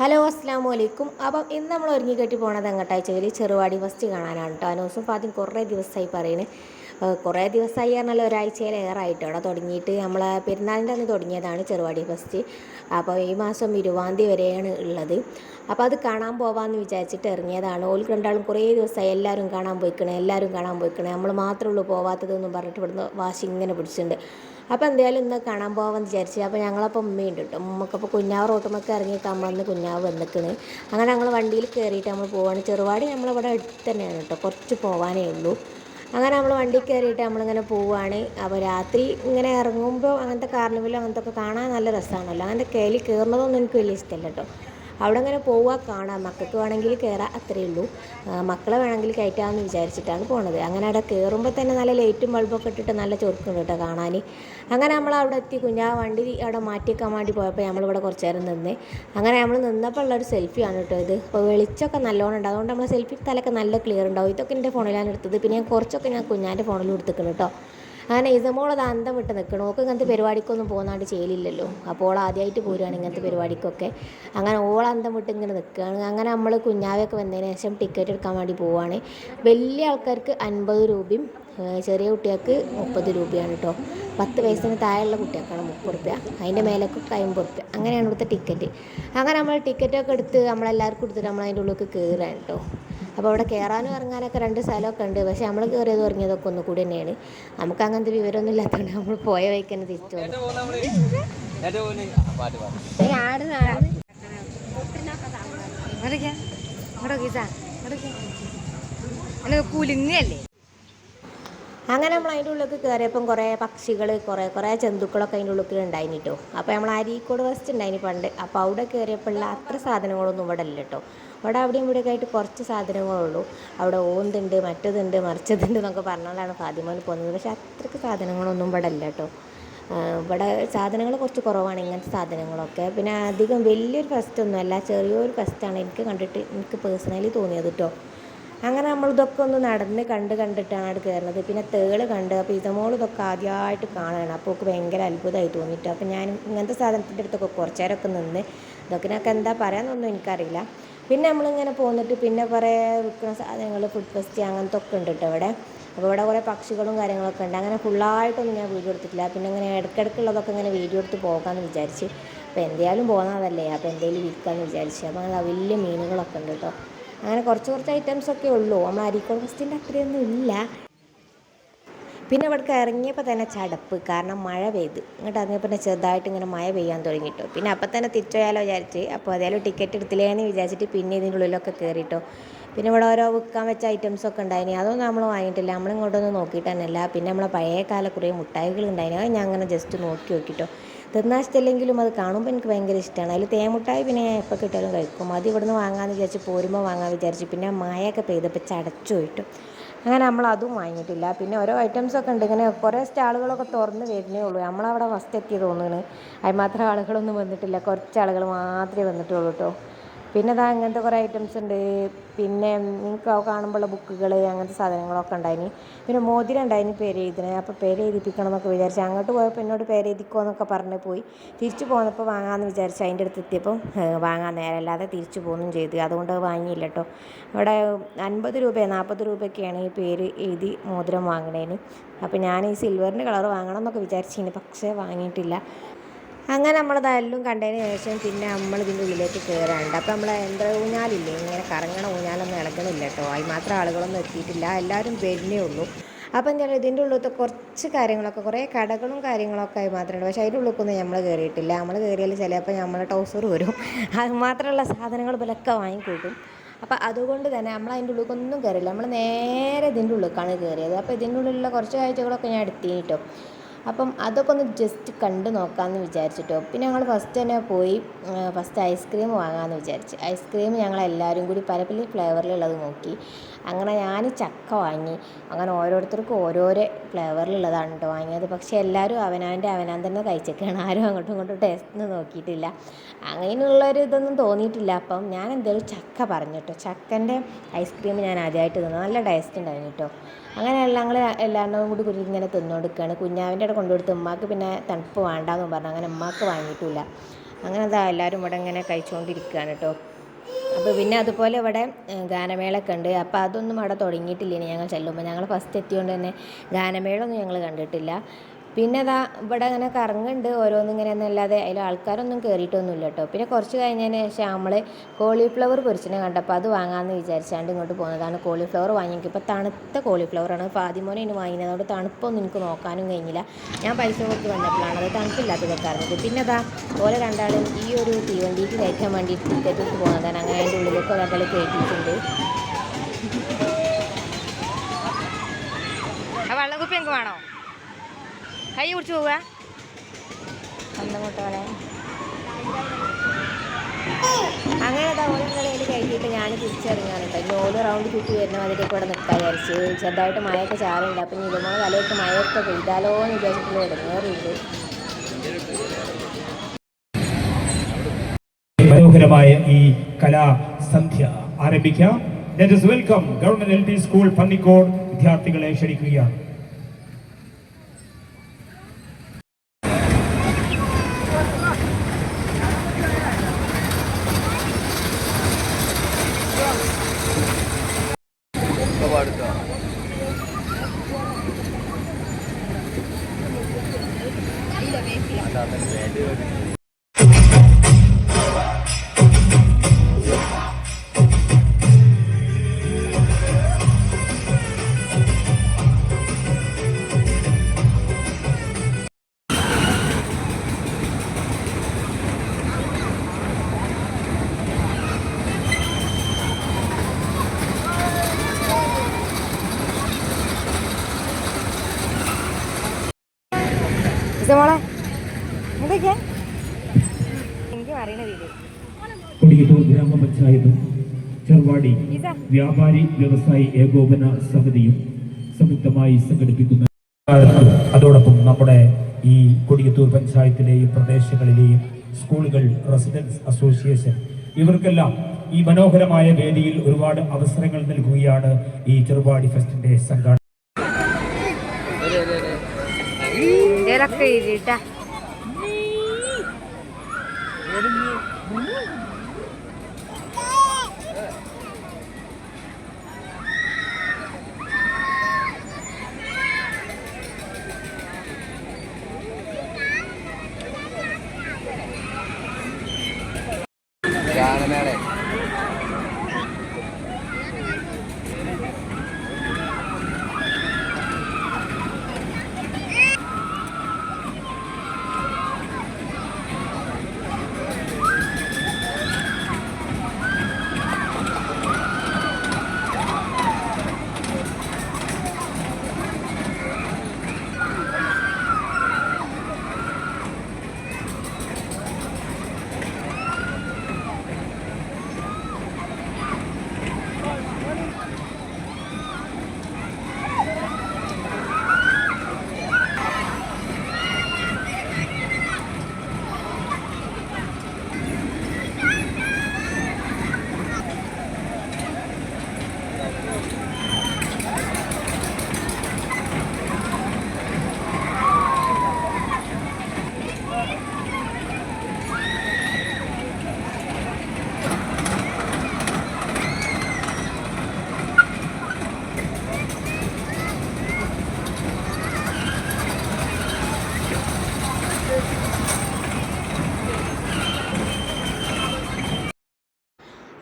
Hello അസ്സാം വലൈക്കും അപ്പം ഇന്ന് നമ്മൾ ഒരുങ്ങി കെട്ടി പോണത് എങ്ങോട്ടാഴ്ചയിൽ ചെറുവാടി ഫസ്റ്റ് കാണാനാണ് കേട്ടോ അനൂസും ആദ്യം കുറേ ദിവസമായി പറയുന്നത് കുറേ ദിവസമായി പറഞ്ഞാൽ ഒരാഴ്ചയിലേറായിട്ട് അവിടെ തുടങ്ങിയിട്ട് നമ്മൾ പെരുന്നാളിന്റെ അന്ന് തുടങ്ങിയതാണ് ചെറുവാടി ഫസ്റ്റ് അപ്പോൾ ഈ മാസം ഇരുപതാം തീയതി വരെയാണ് ഉള്ളത്. അപ്പോൾ അത് കാണാൻ പോവാമെന്ന് വിചാരിച്ചിട്ട് ഇറങ്ങിയതാണ്. ഓൾക്ക് രണ്ടാളും കുറേ ദിവസമായി എല്ലാവരും കാണാൻ പോയിക്കണേ എല്ലാവരും കാണാൻ പോയിക്കണേ. നമ്മൾ മാത്രമേ ഉള്ളൂ പോവാത്തതെന്നും പറഞ്ഞിട്ട് ഇവിടുന്ന് വാശി ഇങ്ങനെ പിടിച്ചിട്ടുണ്ട്. അപ്പോൾ എന്തായാലും ഇന്ന് കാണാൻ പോകാമെന്ന് വിചാരിച്ചു. അപ്പോൾ ഞങ്ങളപ്പോൾ ഉമ്മയുണ്ട് കേട്ടോ ഉമ്മക്കപ്പോൾ കുഞ്ഞാവ് റോട്ടുമൊക്കെ ഇറങ്ങിയിട്ട് നമ്മളന്ന് കുഞ്ഞാവ് വന്നിക്കണ്. അങ്ങനെ ഞങ്ങൾ വണ്ടിയിൽ കയറിയിട്ട് നമ്മൾ പോവാണ്. ചെറുപാടി നമ്മളിവിടെ അടുത്ത് തന്നെയാണ് കേട്ടോ കുറച്ച് പോകാനേ ഉള്ളൂ. അങ്ങനെ നമ്മൾ വണ്ടി കയറിയിട്ട് നമ്മളിങ്ങനെ പോവുകയാണ് അപ്പോൾ രാത്രി ഇങ്ങനെ ഇറങ്ങുമ്പോൾ അങ്ങനത്തെ കാർണിവലും അങ്ങനത്തെ ഒക്കെ കാണാൻ നല്ല രസമാണല്ലോ അങ്ങനത്തെ കയ്യിൽ കയറുന്നതൊന്നും എനിക്ക് വലിയ ഇഷ്ടമല്ല കേട്ടോ അവിടെ അങ്ങനെ പോവുക കാണാം. മക്കൾക്ക് വേണമെങ്കിൽ കയറാം അത്രയേ ഉള്ളൂ. മക്കളെ വേണമെങ്കിൽ കയറ്റാമെന്ന് വിചാരിച്ചിട്ടാണ് പോണത്. അങ്ങനെ അവിടെ കയറുമ്പോൾ തന്നെ നല്ല ലൈറ്റും ബൾബൊക്കെ ഇട്ടിട്ട് നല്ല ചൊറുക്കുണ്ട് കേട്ടോ കാണാൻ അങ്ങനെ നമ്മൾ അവിടെ എത്തി. കുഞ്ഞാ വണ്ടി അവിടെ മാറ്റിയേക്കാൻ വേണ്ടി പോയപ്പോൾ നമ്മളിവിടെ കുറച്ച് നേരം നിന്ന്. അങ്ങനെ നമ്മൾ നിന്നപ്പോൾ ഉള്ളൊരു സെൽഫിയാണ് കേട്ടോ ഇത്. അപ്പോൾ വെളിച്ചമൊക്കെ നല്ലോണം ഉണ്ട്. അതുകൊണ്ട് നമ്മൾ സെൽഫി തലൊക്കെ നല്ല ക്ലിയർ ഉണ്ടാവും. ഇതൊക്കെ എന്റെ ഫോണിലാണ് എടുത്തത്. പിന്നെ ഞാൻ കുറച്ചൊക്കെ ഞാൻ കുഞ്ഞാന്റെ ഫോണിൽ എടുത്തിക്കണം കേട്ടോ. അങ്ങനെ ഇസമോൾ അത് അന്തം വിട്ട് നിൽക്കണം ഓക്ക് ഇങ്ങനത്തെ പരിപാടിക്കൊന്നും പോകുന്നാണ്ട് ചെയ്യലില്ലല്ലോ. അപ്പോൾ ഓൾ ആദ്യമായിട്ട് പോരുകയാണ് ഇങ്ങനത്തെ പരിപാടിക്കൊക്കെ. അങ്ങനെ ഓൾ അന്തം വിട്ട് ഇങ്ങനെ നിൽക്കുകയാണ് അങ്ങനെ നമ്മൾ കുഞ്ഞാവയൊക്കെ വന്നതിന് ശേഷം ടിക്കറ്റ് എടുക്കാൻ വേണ്ടി പോവുകയാണ് വലിയ ആൾക്കാർക്ക് അൻപത് രൂപയും ചെറിയ കുട്ടികൾക്ക് മുപ്പത് രൂപയാണ് കേട്ടോ പത്ത് വയസ്സിന് താഴെയുള്ള കുട്ടികൾക്കാണ് മുപ്പത് റുപ്യ. അതിന്റെ മേലേക്കൊക്കെ അമ്പത് റുപ്യ. അങ്ങനെയാണ് ഇവിടുത്തെ ടിക്കറ്റ്. അങ്ങനെ നമ്മൾ ടിക്കറ്റൊക്കെ എടുത്ത് നമ്മളെല്ലാവർക്കും കൊടുത്തിട്ട് നമ്മൾ അതിന്റെ ഉള്ളിലേക്ക് കയറാൻ കേട്ടോ അപ്പോൾ അവിടെ കയറാനും ഇറങ്ങാനൊക്കെ രണ്ട് സ്ഥലമൊക്കെ ഉണ്ട്. പക്ഷേ നമ്മൾ കയറിയത് ഇറങ്ങിയതൊക്കെ ഒന്നും കൂടി തന്നെയാണ്. നമുക്ക് അങ്ങനത്തെ വിവരമൊന്നും ഇല്ലാത്തതുകൊണ്ട് നമ്മൾ പോയ വഴിക്ക് തന്നെ തിരിച്ചു കൂലിങ്ങല്ലേ കുലുങ്ങല്ലേ? അങ്ങനെ നമ്മൾ അതിന്റെ ഉള്ളിലേക്ക് കയറിയപ്പം കുറേ പക്ഷികൾ കുറേ കുറേ ജന്തുക്കളൊക്കെ അതിന്റെ ഉള്ളിൽ ഉണ്ടായിന് കേട്ടോ അപ്പോൾ നമ്മൾ അരീക്കോട് ഫസ്റ്റ് ഉണ്ടായിന് പണ്ട്. അപ്പോൾ അവിടെ കയറിയപ്പോഴുള്ള അത്ര സാധനങ്ങളൊന്നും ഇവിടെ ഇല്ല കേട്ടോ. ഇവിടെ അവിടെയും ഇവിടെയൊക്കെ ആയിട്ട് കുറച്ച് സാധനങ്ങളുള്ളൂ. അവിടെ ഓന്തുണ്ട് മറ്റതുണ്ട് മറിച്ചതുണ്ട് എന്നൊക്കെ പറഞ്ഞുകൊണ്ടാണ് ഫാദിമോന് പോകുന്നത് പക്ഷേ അത്രയ്ക്ക് സാധനങ്ങളൊന്നും ഇവിടെ ഇല്ല കേട്ടോ. ഇവിടെ സാധനങ്ങൾ കുറച്ച് കുറവാണ് ഇങ്ങനത്തെ സാധനങ്ങളൊക്കെ. പിന്നെ അധികം വലിയൊരു ഫെസ്റ്റ് ഒന്നുമല്ല ചെറിയൊരു ഫെസ്റ്റാണ് എനിക്ക് കണ്ടിട്ട് എനിക്ക് പേഴ്സണലി തോന്നിയത് കേട്ടോ. അങ്ങനെ നമ്മൾ ഇതൊക്കെ ഒന്ന് നടന്ന് കണ്ട് കണ്ടിട്ടാണ് അവിടെ കയറുന്നത് പിന്നെ തേൾ കണ്ട് അപ്പോൾ ഇതമോൾ ഇതൊക്കെ ആദ്യമായിട്ട് കാണുകയാണ് അപ്പോൾ ഒക്കെ ഭയങ്കര അത്ഭുതമായി തോന്നിയിട്ട് അപ്പോൾ ഞാൻ ഇങ്ങനത്തെ സാധനത്തിന്റെ അടുത്തൊക്കെ കുറച്ച് നേരമൊക്കെ നിന്ന് ഇതൊക്കെ ഞങ്ങൾക്ക് എന്താ പറയാമെന്നൊന്നും എനിക്കറിയില്ല. പിന്നെ നമ്മളിങ്ങനെ പോന്നിട്ട് പിന്നെ കുറേ വിൽക്കുന്ന സാധനങ്ങൾ ഫുഡ് ഫെസ്റ്റ് അങ്ങനത്തെ ഒക്കെ ഉണ്ട് കേട്ടോ ഇവിടെ. അപ്പോൾ ഇവിടെ കുറേ പക്ഷികളും കാര്യങ്ങളൊക്കെ ഉണ്ട്. അങ്ങനെ ഫുള്ളായിട്ടൊന്നും ഞാൻ വീഡിയോ എടുത്തിട്ടില്ല. പിന്നെ അങ്ങനെ ഇടയ്ക്കിടയ്ക്കുള്ളതൊക്കെ ഇങ്ങനെ വീഡിയോ എടുത്ത് പോകാമെന്ന് വിചാരിച്ച്. അപ്പോൾ എന്തായാലും പോകുന്നതല്ലേ അപ്പോൾ എന്തെങ്കിലും വിൽക്കാമെന്ന് വിചാരിച്ചു. അപ്പോൾ അങ്ങനെ വലിയ മീനുകളൊക്കെ ഉണ്ട് കേട്ടോ അങ്ങനെ കുറച്ച് കുറച്ച് ഐറ്റംസ് ഒക്കെ ഉള്ളൂ. നമ്മൾ അരീക്കോട് ഫസ്റ്റിന്റെ അത്രയൊന്നും ഇല്ല. പിന്നെ ഇവിടേക്ക് ഇറങ്ങിയപ്പോൾ തന്നെ ചടപ്പ്. കാരണം മഴ പെയ്ത്. ഇങ്ങോട്ട് ഇറങ്ങിയപ്പോൾ തന്നെ ചെറുതായിട്ട് ഇങ്ങനെ മഴ പെയ്യാൻ തുടങ്ങിയിട്ടോ പിന്നെ അപ്പം തന്നെ തിരിച്ചോയാലോ വിചാരിച്ച്. അപ്പോൾ അതായാലും ടിക്കറ്റ് എടുത്തില്ലേന്ന് വിചാരിച്ചിട്ട് പിന്നെ ഇതിന്റെ ഉള്ളിലൊക്കെ കയറിട്ടോ പിന്നെ ഇവിടെ ഓരോ വിൽക്കാൻ വെച്ച ഐറ്റംസ് ഒക്കെ ഉണ്ടായിനി. അതൊന്നും നമ്മൾ വാങ്ങിയിട്ടില്ല. നമ്മൾ ഇങ്ങോട്ടൊന്നും നോക്കിയിട്ട് തന്നെയല്ല പിന്നെ നമ്മളെ പഴയ കാല കുറേ മുട്ടായികൾ ഉണ്ടായിനി. അത് ഞാൻ അങ്ങനെ ജസ്റ്റ് നോക്കി നോക്കിയിട്ടോ തിന്നാശത്തില്ലെങ്കിലും അത് കാണുമ്പോൾ എനിക്ക് ഭയങ്കര ഇഷ്ടമാണ് അതിൽ തേമുട്ടായി പിന്നെ ഞാൻ എപ്പോൾ കിട്ടിയാലും കഴിക്കും. അത് ഇവിടുന്ന് വാങ്ങാമെന്ന് വിചാരിച്ച് പോരുമ്പോൾ വാങ്ങാൻ വിചാരിച്ചു പിന്നെ മായൊക്കെ പെയ്തപ്പോൾ ചടച്ചു പോയിട്ടു. അങ്ങനെ നമ്മൾ അതും വാങ്ങിയിട്ടില്ല. പിന്നെ ഓരോ ഐറ്റംസ് ഒക്കെ ഉണ്ട്. ഇങ്ങനെ കുറേ സ്റ്റാളുകളൊക്കെ തുറന്ന് വരുന്നേ ഉള്ളൂ. നമ്മളവിടെ ഫസ്റ്റ് എത്തി തോന്നുന്നു അതിന് മാത്രം ആളുകളൊന്നും വന്നിട്ടില്ല. കുറച്ച് ആളുകൾ മാത്രമേ വന്നിട്ടുള്ളൂ കേട്ടോ പിന്നെ ഇതാ അങ്ങനത്തെ കുറേ ഐറ്റംസ് ഉണ്ട്. പിന്നെ നിങ്ങൾക്ക് കാണുമ്പോഴുള്ള ബുക്കുകൾ അങ്ങനത്തെ സാധനങ്ങളൊക്കെ ഉണ്ടായിനി. പിന്നെ മോതിരം ഉണ്ടായിനി പേര് എഴുതിന് അപ്പോൾ പേര് എഴുതിപ്പിക്കണം എന്നൊക്കെ വിചാരിച്ചു അങ്ങോട്ട് പോയപ്പോൾ എന്നോട് പേര് എഴുതിക്കോ എന്നൊക്കെ പറഞ്ഞ് പോയി. തിരിച്ചു പോന്നപ്പോൾ വാങ്ങാമെന്ന് വിചാരിച്ചു അതിന്റെ അടുത്ത് എത്തിയപ്പം വാങ്ങാൻ നേരമല്ലാതെ തിരിച്ചു പോകുന്നും ചെയ്തു. അതുകൊണ്ട് അത് വാങ്ങിയില്ല കേട്ടോ ഇവിടെ അൻപത് രൂപ നാൽപ്പത് രൂപയൊക്കെയാണ് ഈ പേര് എഴുതി മോതിരം വാങ്ങണേന്. അപ്പോൾ ഞാൻ ഈ സിൽവറിന്റെ കളർ വാങ്ങണം എന്നൊക്കെ വിചാരിച്ചിന്. പക്ഷേ വാങ്ങിയിട്ടില്ല. അങ്ങനെ നമ്മളതെല്ലാം കണ്ടതിന് ശേഷം പിന്നെ നമ്മൾ ഇതിന്റെ ഉള്ളിലേക്ക് കയറാനുണ്ട് അപ്പോൾ നമ്മൾ യന്ത്ര ഊഞ്ഞാലില്ലേ? ഇങ്ങനെ കറങ്ങണ ഊഞ്ഞാലൊന്നും ഇളകണില്ല കേട്ടോ. അതിന് മാത്രം ആളുകളൊന്നും എത്തിയിട്ടില്ല. എല്ലാവരും വരുന്നേ ഉള്ളൂ. അപ്പോൾ ഞാൻ ഇതിന്റെ ഉള്ളിലത്തെ കുറച്ച് കാര്യങ്ങളൊക്കെ കുറേ കടകളും കാര്യങ്ങളൊക്കെ ആയി മാത്രമേ ഉള്ളൂ. പക്ഷേ അതിന്റെ ഉള്ളിലേക്കൊന്നും നമ്മൾ കയറിയിട്ടില്ല നമ്മൾ കയറിയാൽ ചിലപ്പോൾ നമ്മൾ ടോസർ വരും. അത് മാത്രമുള്ള സാധനങ്ങൾ വിലക്കെ വാങ്ങിക്കൂട്ടും. അപ്പോൾ അതുകൊണ്ട് തന്നെ നമ്മൾ അതിന്റെ ഉള്ളിലേക്കൊന്നും കയറില്ല നമ്മൾ നേരെ ഇതിന്റെ ഉള്ളിലേക്കാണ് കയറിയത് അപ്പോൾ ഇതിന്റെ ഉള്ളിലുള്ള കുറച്ച് കാഴ്ചകളൊക്കെ ഞാൻ എടുത്തിട്ടോ അപ്പം അതൊക്കെ ഒന്ന് ജസ്റ്റ് കണ്ട് നോക്കാമെന്ന് വിചാരിച്ചിട്ടോ. പിന്നെ ഞങ്ങൾ ഫസ്റ്റ് തന്നെ പോയി ഫസ്റ്റ് ഐസ്ക്രീം വാങ്ങാമെന്ന് വിചാരിച്ച്. ഐസ്ക്രീം ഞങ്ങൾ എല്ലാവരും കൂടി പല പല ഫ്ലേവറിലുള്ളത് നോക്കി. അങ്ങനെ ഞാൻ ചക്ക വാങ്ങി. അങ്ങനെ ഓരോരുത്തർക്കും ഓരോരോ ഫ്ലേവറിലുള്ളതാണ് കേട്ടോ വാങ്ങിയത്. പക്ഷേ എല്ലാവരും അവനാന്റെ അവനാൻ തന്നെ കഴിച്ചേക്കാണ്. ആരും അങ്ങോട്ടും ഇങ്ങോട്ടും ടേസ്റ്റ് നോക്കിയിട്ടില്ല. അങ്ങനെയുള്ളൊരു ഇതൊന്നും തോന്നിയിട്ടില്ല. അപ്പം ഞാൻ എന്തായാലും ചക്ക പറഞ്ഞു കേട്ടോ ചക്കന്റെ ഐസ്ക്രീം ഞാൻ ആദ്യമായിട്ട് തിന്നു. നല്ല ടേസ്റ്റ് ഉണ്ടായിരുന്നു കേട്ടോ അങ്ങനെ ഞങ്ങൾ എല്ലാവരും കൂടി കുരുങ്ങനെ തിന്നുകൊടുക്കുകയാണ് കുഞ്ഞാവിന്റെ അവിടെ കൊണ്ടുകൊടുത്ത് ഉമ്മാക്ക് പിന്നെ തണുപ്പ് വേണ്ടാന്ന് പറഞ്ഞു. അങ്ങനെ ഉമ്മാക്ക് വാങ്ങിയിട്ടില്ല. അങ്ങനെ അതാ എല്ലാവരും ഇവിടെ ഇങ്ങനെ കഴിച്ചുകൊണ്ടിരിക്കുകയാണ് കേട്ടോ. അപ്പോൾ പിന്നെ അതുപോലെ ഇവിടെ ഗാനമേളൊക്കെ ഉണ്ട്. അപ്പോൾ അതൊന്നും അവിടെ തുടങ്ങിയിട്ടില്ല ഞങ്ങൾ ചെല്ലുമ്പോൾ ഞങ്ങൾ ഫസ്റ്റ് എത്തിയോണ്ട് തന്നെ ഗാനമേളൊന്നും ഞങ്ങൾ കണ്ടിട്ടില്ല. പിന്നെ അതാ ഇവിടെ അങ്ങനെ കറങ്ങുന്നുണ്ട് ഓരോന്നും ഇങ്ങനെ എന്നല്ലാതെ അതിൽ ആൾക്കാരൊന്നും കയറിയിട്ടൊന്നുമില്ല കേട്ടോ. പിന്നെ കുറച്ച് കഴിഞ്ഞതിന് ശേഷം നമ്മൾ കോളിഫ്ലവർ പൊരിച്ചിനെ കണ്ടപ്പോൾ അത് വാങ്ങാമെന്ന് വിചാരിച്ചാണ്ട് ഇങ്ങോട്ട് പോകുന്നതാണ് കോളിഫ്ലവർ വാങ്ങിക്കും ഇപ്പോൾ തണുത്ത കോളിഫ്ലവറാണ് ആദ്യമോനെ ഇനി വാങ്ങിയതുകൊണ്ട് തണുപ്പൊന്നും എനിക്ക് നോക്കാനും കഴിഞ്ഞില്ല. ഞാൻ പൈസ കൊടുത്ത് വന്നപ്പോഴാണ് അത് തണുപ്പില്ലാത്തതൊക്കെ അറിഞ്ഞത് പിന്നെ അതാ ഓരോ രണ്ടാളും ഈ ഒരു തീവണ്ടിക്ക് കയറ്റാൻ വേണ്ടി ടിക്കറ്റ് പോകുന്നതാണ് അങ്ങനെ അതിന്റെ ഉള്ളിലേക്ക് ഒരാൾ കയറ്റിയിട്ടുണ്ട്. ആ വെള്ളക്കുപ്പി എനിക്ക് വേണോ? കൈ കുറിച്ച് പോവുക. പോലെ അങ്ങനെ അതാ ഓരോ കയറ്റിയിട്ട് ഞാൻ തിരിച്ചറിഞ്ഞാണ് കേട്ടോ ഇനി ഓരോ റൗണ്ട് ചുറ്റി വരുന്ന മാതിരിയൊക്കെ കൂടെ നിൽക്കാൻ വിചാരിച്ച്. ചെറുതായിട്ട് മഴയൊക്കെ ചാറുണ്ട് അപ്പം ഇതുമ്പോൾ തലയൊക്കെ മഴയൊക്കെ പെയ്താലോ എന്ന് വിചാരിച്ചിട്ടുള്ള ഇടങ്ങേറുണ്ട് മനോഹരമായ ഈ കലാസന്ധ്യ ആരംഭിക്കാം. Let welcome government L P school Pannikode വിദ്യാർത്ഥികളെ ക്ഷണിക്കുകയാണ്. do it. ഗ്രാമപഞ്ചായത്ത് ചെറുവാടി വ്യാപാരി വ്യവസായി ഏകോപന സമിതിയും സംയുക്തമായി സംഘടിപ്പിക്കുന്ന അതോടൊപ്പം നമ്മുടെ ഈ കൊടിയത്തൂർ പഞ്ചായത്തിലെയും പ്രദേശങ്ങളിലെയും സ്കൂളുകൾ റെസിഡൻസ് അസോസിയേഷൻ ഇവർക്കെല്ലാം ഈ മനോഹരമായ വേദിയിൽ ഒരുപാട് അവസരങ്ങൾ നൽകുകയാണ് ഈ ചെറുപാടി ഫെസ്റ്റിന്റെ സംഘാടന എന്തേലൊക്കെ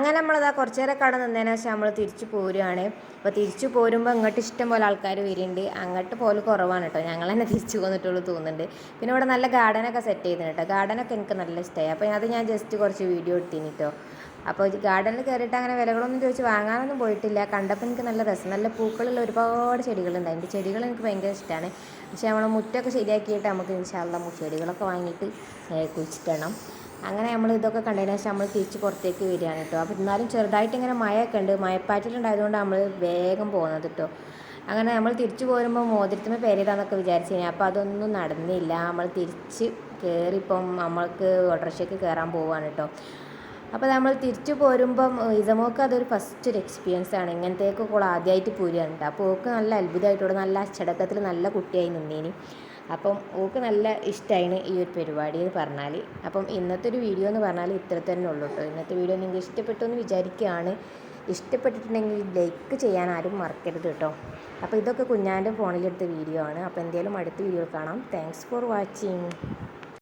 അങ്ങനെ നമ്മളതാ കുറച്ച് നേരം കട നിന്നതിന് ശേഷം നമ്മൾ തിരിച്ചു പോരുകയാണ് അപ്പോൾ തിരിച്ചു പോരുമ്പോൾ അങ്ങോട്ട് ഇഷ്ടം പോലെ ആൾക്കാർ വരുന്നുണ്ട് അങ്ങോട്ട് പോലെ കുറവാണ് കേട്ടോ ഞങ്ങൾ തന്നെ തിരിച്ചു പോന്നിട്ടുള്ളൂ തോന്നുന്നുണ്ട് പിന്നെ ഇവിടെ നല്ല ഗാർഡനൊക്കെ സെറ്റ് ചെയ്തിട്ടുണ്ട് കേട്ടോ ഗാർഡനൊക്കെ എനിക്ക് നല്ല ഇഷ്ടമായി അപ്പോൾ അത് ഞാൻ ജസ്റ്റ് കുറച്ച് വീഡിയോ എടുത്തിന് കേട്ടോ അപ്പോൾ ഗാർഡനിൽ കയറിയിട്ട് അങ്ങനെ വിലകളൊന്നും ചോദിച്ച് വാങ്ങാനൊന്നും പോയിട്ടില്ല. കണ്ടപ്പോൾ എനിക്ക് നല്ല രസം. നല്ല പൂക്കളുള്ള ഒരുപാട് ചെടികളുണ്ട്. അതിന്റെ ചെടികൾ എനിക്ക് ഭയങ്കര ഇഷ്ടമാണ് പക്ഷേ നമ്മൾ മുറ്റമൊക്കെ ശരിയാക്കിയിട്ട് നമുക്ക് ഇൻഷാല്ല ചെടികളൊക്കെ വാങ്ങിയിട്ട് ഏ, കുഴിച്ചിടണം. അങ്ങനെ നമ്മൾ ഇതൊക്കെ കണ്ടതിന് ശേഷം നമ്മൾ തിരിച്ച് പുറത്തേക്ക് വരികയാണ് കേട്ടോ. അപ്പോൾ എന്നാലും ചെറുതായിട്ട് ഇങ്ങനെ മഴയൊക്കെ ഉണ്ട്. മഴപ്പാറ്റിലുണ്ടായതുകൊണ്ട് നമ്മൾ വേഗം പോകുന്നത് കേട്ടോ. അങ്ങനെ നമ്മൾ തിരിച്ചു പോരുമ്പോൾ മോതിരത്തിന് പേരിടാന്നൊക്കെ വിചാരിച്ചു കഴിഞ്ഞാൽ അപ്പോൾ അതൊന്നും നടന്നില്ല. നമ്മൾ തിരിച്ച് കയറിപ്പം നമ്മൾക്ക് ഓട്ടോറിക്ഷയ്ക്ക് കയറാൻ പോവുകയാണ് കേട്ടോ. അപ്പോൾ നമ്മൾ തിരിച്ചു പോരുമ്പം ഇസമോക്ക് അതൊരു ഫസ്റ്റ് ഒരു എക്സ്പീരിയൻസ് ആണ്. ഇങ്ങനത്തേക്കൊക്കെ ആദ്യമായിട്ട് പോരുകയാണ് അപ്പോൾ ഓക്ക് നല്ല അത്ഭുതമായിട്ടോടെ നല്ല അച്ചടക്കത്തിൽ നല്ല കുട്ടിയായി നിന്നേനി. അപ്പം ഓക്ക് നല്ല ഇഷ്ടമായിന് ഈ ഒരു പരിപാടി എന്ന് പറഞ്ഞാൽ അപ്പം ഇന്നത്തെ ഒരു വീഡിയോ എന്ന് പറഞ്ഞാൽ ഇത്ര തന്നെ ഉള്ളൂ കേട്ടോ ഇന്നത്തെ വീഡിയോ നിങ്ങൾക്ക് ഇഷ്ടപ്പെട്ടു എന്ന് വിചാരിക്കുകയാണ് ഇഷ്ടപ്പെട്ടിട്ടുണ്ടെങ്കിൽ ലൈക്ക് ചെയ്യാൻ ആരും മറക്കരുത് കേട്ടോ അപ്പോൾ ഇതൊക്കെ കുഞ്ഞാന്റെ ഫോണിലെടുത്ത വീഡിയോ ആണ്. അപ്പോൾ എന്തെങ്കിലും അടുത്ത വീഡിയോ കാണാം. Thanks for watching